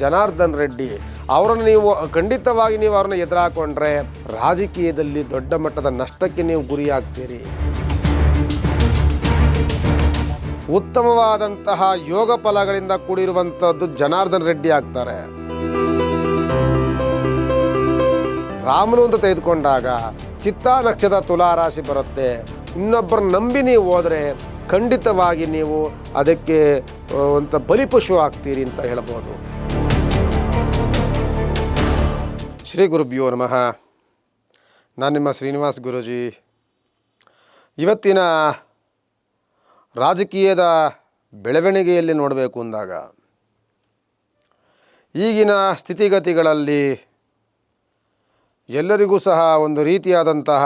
ಜನಾರ್ದನ್ ರೆಡ್ಡಿ ಅವರನ್ನು ನೀವು ಖಂಡಿತವಾಗಿ ನೀವು ಅವ್ರನ್ನ ಎದುರಾಕೊಂಡ್ರೆ ರಾಜಕೀಯದಲ್ಲಿ ದೊಡ್ಡ ಮಟ್ಟದ ನಷ್ಟಕ್ಕೆ ನೀವು ಗುರಿಯಾಗ್ತೀರಿ. ಉತ್ತಮವಾದಂತಹ ಯೋಗ ಫಲಗಳಿಂದ ಕೂಡಿರುವಂಥದ್ದು ಜನಾರ್ದನ್ ರೆಡ್ಡಿ ಆಗ್ತಾರೆ. ರಾಮನು ಅಂತ ತೆಗೆದುಕೊಂಡಾಗ ಚಿತ್ತಾ ನಕ್ಷತ್ರ ತುಲಾರಾಶಿ ಬರುತ್ತೆ. ಇನ್ನೊಬ್ಬರು ನಂಬಿ ನೀವು ಹೋದರೆ ಖಂಡಿತವಾಗಿ ನೀವು ಅದಕ್ಕೆ ಅಂತ ಬಲಿಪಶು ಆಗ್ತೀರಿ ಅಂತ ಹೇಳ್ಬೋದು ಶ್ರೀ ಗುರುಭ್ಯೋ ನಮಃ. ನಾನು ನಿಮ್ಮ ಶ್ರೀನಿವಾಸ್ ಗುರುಜಿ. ಇವತ್ತಿನ ರಾಜಕೀಯದ ಬೆಳವಣಿಗೆಯಲ್ಲಿ ನೋಡಬೇಕು ಅಂದಾಗ, ಈಗಿನ ಸ್ಥಿತಿಗತಿಗಳಲ್ಲಿ ಎಲ್ಲರಿಗೂ ಸಹ ಒಂದು ರೀತಿಯಾದಂತಹ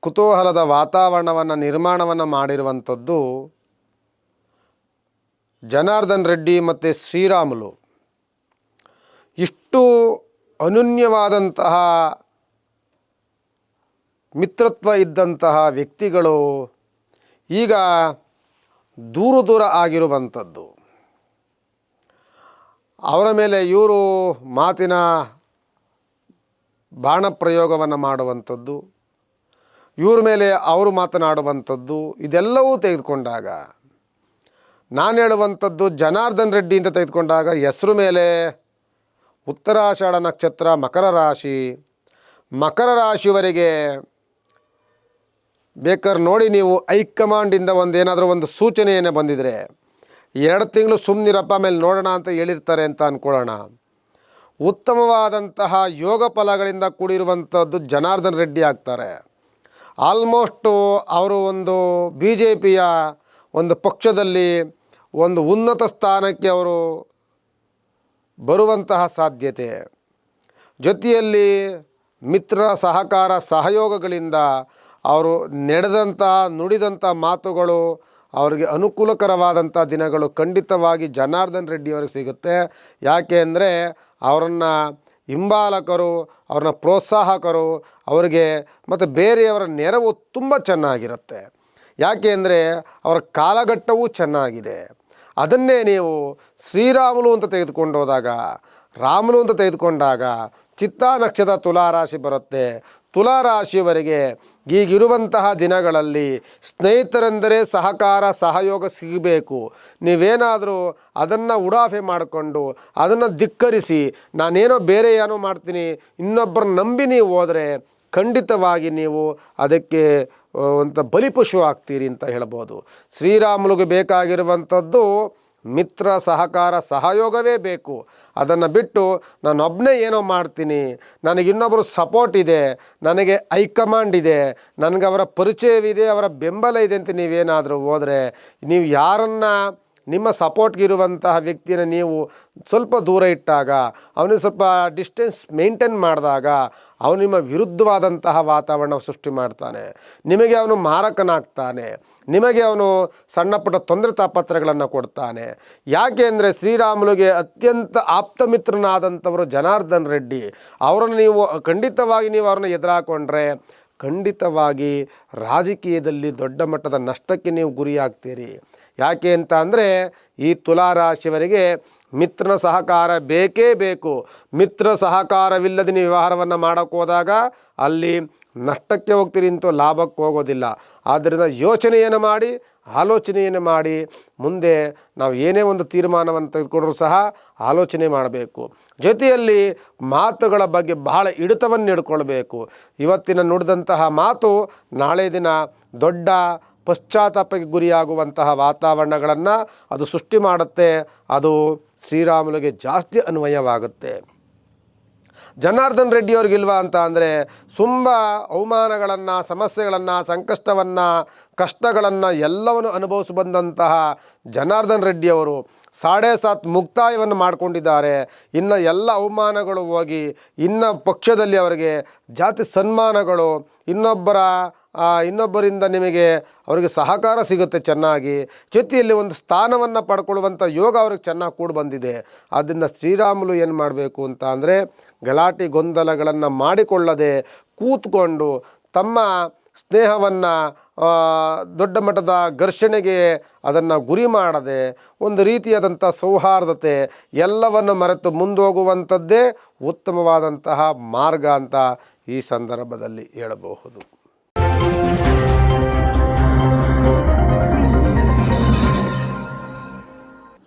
ಕುತೂಹಲದ ವಾತಾವರಣವನ್ನು, ನಿರ್ಮಾಣವನ್ನು ಮಾಡಿರುವಂಥದ್ದು ಜನಾರ್ದನ್ ರೆಡ್ಡಿ ಮತ್ತು ಶ್ರೀರಾಮುಲು. ಇಷ್ಟು ಅನನ್ಯವಾದಂತಹ ಮಿತ್ರತ್ವ ಇದ್ದಂತಹ ವ್ಯಕ್ತಿಗಳು ಈಗ ದೂರ ದೂರ ಆಗಿರುವಂಥದ್ದು. ಅವರ ಮೇಲೆ ಇವರು ಮಾತಿನ ಬಾಣ ಪ್ರಯೋಗವನ್ನು ಮಾಡುವಂಥದ್ದು. ಇವ್ರ ಮೇಲೆ ಅವರು ಮಾತನಾಡುವಂಥದ್ದು ಇದೆಲ್ಲವೂ ತೆಗೆದುಕೊಂಡಾಗ, ನಾನು ಹೇಳುವಂಥದ್ದು ಜನಾರ್ದನ್ ರೆಡ್ಡಿ ಅಂತ ತೆಗೆದುಕೊಂಡಾಗ ಹೆಸರು ಮೇಲೆ ಉತ್ತರಾಷಾಢ ನಕ್ಷತ್ರ, ಮಕರ ರಾಶಿ. ಮಕರ ರಾಶಿವರೆಗೆ ಬೇಕಾದ್ರೆ ನೋಡಿ ನೀವು ಹೈಕಮಾಂಡಿಂದ ಒಂದು ಏನಾದರೂ ಒಂದು ಸೂಚನೆಯನ್ನು ಬಂದಿದ್ರೆ, ಎರಡು ತಿಂಗಳು ಸುಮ್ಮನಿರಪ್ಪ ಮೇಲೆ ನೋಡೋಣ ಅಂತ ಹೇಳಿರ್ತಾರೆ ಅಂತ ಅಂದ್ಕೊಳ್ಳೋಣ ಉತ್ತಮವಾದಂತಹ ಯೋಗ ಫಲಗಳಿಂದ ಕೂಡಿರುವಂಥದ್ದು ಜನಾರ್ದನ್ ರೆಡ್ಡಿ ಆಗ್ತಾರೆ. ಆಲ್ಮೋಸ್ಟು ಅವರು ಒಂದು ಬಿ ಜೆ ಪಿಯ ಒಂದು ಪಕ್ಷದಲ್ಲಿ ಒಂದು ಉನ್ನತ ಸ್ಥಾನಕ್ಕೆ ಅವರು ಬರುವಂತಹ ಸಾಧ್ಯತೆ. ಜೊತೆಯಲ್ಲಿ ಮಿತ್ರ ಸಹಕಾರ ಸಹಯೋಗಗಳಿಂದ ಅವರು ನಡೆದಂಥ, ನುಡಿದಂಥ ಮಾತುಗಳು ಅವರಿಗೆ ಅನುಕೂಲಕರವಾದಂಥ ದಿನಗಳು ಖಂಡಿತವಾಗಿ ಜನಾರ್ದನ್ ರೆಡ್ಡಿ ಅವರಿಗೆ ಸಿಗುತ್ತೆ. ಯಾಕೆ ಅಂದರೆ ಅವರನ್ನು ಹಿಂಬಾಲಕರು, ಅವ್ರನ್ನ ಪ್ರೋತ್ಸಾಹಕರು, ಅವರಿಗೆ ಮತ್ತು ಬೇರೆಯವರ ನೆರವು ತುಂಬ ಚೆನ್ನಾಗಿರುತ್ತೆ. ಯಾಕೆ ಅಂದರೆ ಅವರ ಕಾಲಘಟ್ಟವೂ ಚೆನ್ನಾಗಿದೆ. ಅದನ್ನೇ ನೀವು ಶ್ರೀರಾಮುಲು ಅಂತ ತೆಗೆದುಕೊಂಡು ಹೋದಾಗ, ರಾಮುಲು ಅಂತ ತೆಗೆದುಕೊಂಡಾಗ ಚಿತ್ತಾ ನಕ್ಷತ್ರ ತುಲಾರಾಶಿ ಬರುತ್ತೆ. ತುಲಾರಾಶಿಯವರೆಗೆ ಈಗಿರುವಂತಹ ದಿನಗಳಲ್ಲಿ ಸ್ನೇಹಿತರೆಂದರೆ ಸಹಕಾರ, ಸಹಯೋಗ ಸಿಗಬೇಕು. ನೀವೇನಾದರೂ ಅದನ್ನು ಉಡಾಫೆ ಮಾಡಿಕೊಂಡು, ಅದನ್ನು ಧಿಕ್ಕರಿಸಿ, ನಾನೇನೋ ಬೇರೆ ಏನೋ ಮಾಡ್ತೀನಿ ಇನ್ನೊಬ್ಬರ ನಂಬಿ ನೀವು ಹೋದರೆ ಖಂಡಿತವಾಗಿ ನೀವು ಅದಕ್ಕೆ ಬಲಿಪುಷು ಬಲಿಪಶು ಆಗ್ತೀರಿ ಅಂತ ಹೇಳ್ಬೋದು. ಶ್ರೀರಾಮುಲಿಗೆ ಬೇಕಾಗಿರುವಂಥದ್ದು ಮಿತ್ರ ಸಹಕಾರ ಸಹಯೋಗವೇ ಬೇಕು. ಅದನ್ನು ಬಿಟ್ಟು ನಾನೊಬ್ಬನೇ ಏನೋ ಮಾಡ್ತೀನಿ, ನನಗೆ ಇನ್ನೊಬ್ಬರು ಸಪೋರ್ಟ್ ಇದೆ, ನನಗೆ ಹೈಕಮಾಂಡ್ ಇದೆ, ನನಗೆ ಅವರ ಪರಿಚಯವಿದೆ, ಅವರ ಬೆಂಬಲ ಇದೆ ಅಂತ ನೀವೇನಾದರೂ ಹೋದರೆ, ನೀವು ಯಾರನ್ನು ನಿಮ್ಮ ಸಪೋರ್ಟ್ಗಿರುವಂತಹ ವ್ಯಕ್ತಿಯನ್ನು ನೀವು ಸ್ವಲ್ಪ ದೂರ ಇಟ್ಟಾಗ, ಅವನಿಗೆ ಸ್ವಲ್ಪ ಡಿಸ್ಟೆನ್ಸ್ ಮೇಂಟೈನ್ ಮಾಡಿದಾಗ, ಅವನು ನಿಮ್ಮ ವಿರುದ್ಧವಾದಂತಹ ವಾತಾವರಣ ಸೃಷ್ಟಿ ಮಾಡ್ತಾನೆ. ನಿಮಗೆ ಅವನು ಮಾರಕನಾಗ್ತಾನೆ. ನಿಮಗೆ ಅವನು ಸಣ್ಣ ಪುಟ್ಟ ತೊಂದರೆ ತಾಪತ್ರಗಳನ್ನು ಕೊಡ್ತಾನೆ. ಯಾಕೆ ಅಂದರೆ ಶ್ರೀರಾಮುಲುಗೆ ಅತ್ಯಂತ ಆಪ್ತ ಮಿತ್ರನಾದಂಥವರು ಜನಾರ್ದನ್ ರೆಡ್ಡಿ. ಅವರನ್ನು ನೀವು ಖಂಡಿತವಾಗಿ ನೀವು ಅವ್ರನ್ನ ಎದುರಾಕೊಂಡ್ರೆ ಖಂಡಿತವಾಗಿ ರಾಜಕೀಯದಲ್ಲಿ ದೊಡ್ಡ ಮಟ್ಟದ ನಷ್ಟಕ್ಕೆ ನೀವು ಗುರಿಯಾಗ್ತೀರಿ. ಯಾಕೆ ಅಂತ ಅಂದರೆ ಈ ತುಲಾರಾಶಿಯವರಿಗೆ ಮಿತ್ರನ ಸಹಕಾರ ಬೇಕೇ ಬೇಕು. ಮಿತ್ರ ಸಹಕಾರವಿಲ್ಲದೆ ನೀವು ವ್ಯವಹಾರವನ್ನು ಮಾಡೋಕ್ಕೋದಾಗ ಅಲ್ಲಿ ನಷ್ಟಕ್ಕೆ ಹೋಗ್ತೀರಿ ಅಂತೂ ಲಾಭಕ್ಕೆ ಹೋಗೋದಿಲ್ಲ. ಆದ್ದರಿಂದ ಯೋಚನೆಯನ್ನು ಮಾಡಿ, ಆಲೋಚನೆಯನ್ನು ಮಾಡಿ, ಮುಂದೆ ನಾವು ಏನೇ ಒಂದು ತೀರ್ಮಾನವನ್ನು ತೆಗೆದುಕೊಂಡ್ರೂ ಸಹ ಆಲೋಚನೆ ಮಾಡಬೇಕು. ಜೊತೆಯಲ್ಲಿ ಮಾತುಗಳ ಬಗ್ಗೆ ಬಹಳ ಹಿಡಿತವನ್ನು ಇಡ್ಕೊಳ್ಬೇಕು ಇವತ್ತಿನ ನುಡಿದಂತಹ ಮಾತು ನಾಳೆ ದಿನ ದೊಡ್ಡ ಪಶ್ಚಾತ್ತಾಪಕ್ಕೆ ಗುರಿಯಾಗುವಂತಹ ವಾತಾವರಣಗಳನ್ನು ಅದು ಸೃಷ್ಟಿ ಮಾಡುತ್ತೆ, ಅದು ಶ್ರೀರಾಮುಲಿಗೆ ಜಾಸ್ತಿ ಅನ್ವಯವಾಗುತ್ತೆ. ಜನಾರ್ದನ್ ರೆಡ್ಡಿ ಅವ್ರಿಗಿಲ್ವಾ ಅಂತ ಅಂದರೆ, ತುಂಬ ಅವಮಾನಗಳನ್ನು, ಸಮಸ್ಯೆಗಳನ್ನು, ಸಂಕಷ್ಟವನ್ನು ಕಷ್ಟಗಳನ್ನು ಎಲ್ಲವನ್ನು ಅನುಭವಿಸಿ ಬಂದಂತಹ ಜನಾರ್ದನ್ ರೆಡ್ಡಿಯವರು ಸಾಡೆ ಸಾತ್ ಮುಕ್ತಾಯವನ್ನು ಮಾಡಿಕೊಂಡಿದ್ದಾರೆ. ಇನ್ನು ಎಲ್ಲ ಅವಮಾನಗಳು ಹೋಗಿ ಇನ್ನು ಪಕ್ಷದಲ್ಲಿ ಅವರಿಗೆ ಜಾತಿ ಸನ್ಮಾನಗಳು, ಇನ್ನೊಬ್ಬರ ಇನ್ನೊಬ್ಬರಿಂದ ನಿಮಗೆ ಅವರಿಗೆ ಸಹಕಾರ ಸಿಗುತ್ತೆ ಚೆನ್ನಾಗಿ. ಜೊತೆಯಲ್ಲಿ ಒಂದು ಸ್ಥಾನವನ್ನು ಪಡ್ಕೊಳ್ಳುವಂಥ ಯೋಗ ಅವ್ರಿಗೆ ಚೆನ್ನಾಗಿ ಕೂಡಿ ಬಂದಿದೆ. ಆದ್ದರಿಂದ ಶ್ರೀರಾಮುಲು ಏನು ಮಾಡಬೇಕು ಅಂತ ಅಂದರೆ ಗಲಾಟೆ ಗೊಂದಲಗಳನ್ನು ಮಾಡಿಕೊಳ್ಳದೆ ಕೂತ್ಕೊಂಡು ತಮ್ಮ ಸ್ನೇಹವನ್ನು ದೊಡ್ಡ ಮಟ್ಟದ ಘರ್ಷಣೆಗೆ ಅದನ್ನು ಗುರಿ ಮಾಡದೆ, ಒಂದು ರೀತಿಯಾದಂಥ ಸೌಹಾರ್ದತೆ ಎಲ್ಲವನ್ನು ಮರೆತು ಮುಂದೋಗುವಂಥದ್ದೇ ಉತ್ತಮವಾದಂತಹ ಮಾರ್ಗ ಅಂತ ಈ ಸಂದರ್ಭದಲ್ಲಿ ಹೇಳಬಹುದು.